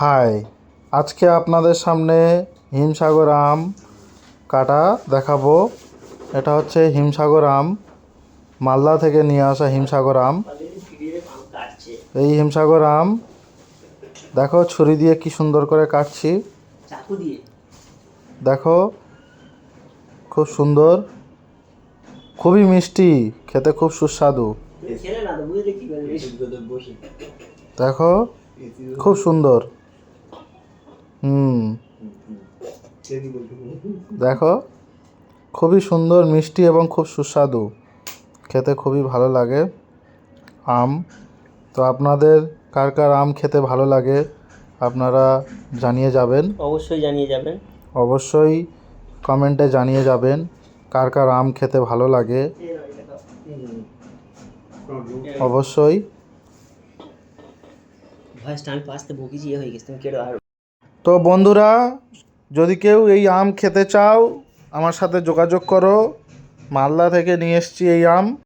High আজকে আপনাদের সামনে হিমসাগর আম কাটা দেখাবো। এটা হচ্ছে হিমসাগর আম মালদা থেকে নিয়ে আসা হিমসাগর আম। এই হিমসাগর আম দেখো ছুরি দিয়ে কি সুন্দর করে কাটছি। দেখো খুব সুন্দর খুবই মিষ্টি খেতে খুব সুস্বাদু। খেলে না তো বুঝলে কি দেখো খুব সুন্দর। হুম। দেখো খুবই সুন্দর মিষ্টি এবং খুব সুস্বাদু। খেতে খুবই ভালো লাগে আম। তো আপনাদের কার কার আম খেতে ভালো লাগে আপনারা জানিয়ে যাবেন। অবশ্যই জানিয়ে যাবেন। অবশ্যই কমেন্টে জানিয়ে যাবেন কার কার আম খেতে ভালো লাগে। অবশ্যই। ভয়েসটা আমি পাশতে বকিছি ইয়ে হয়ে গেছে। তুমি কেটে আর তো বন্ধুরা, যদি কেউ এই আম খেতে চাও, আমার সাথে যোগাযোগ করো। মালদা থেকে নিয়ে এসছি এই আম।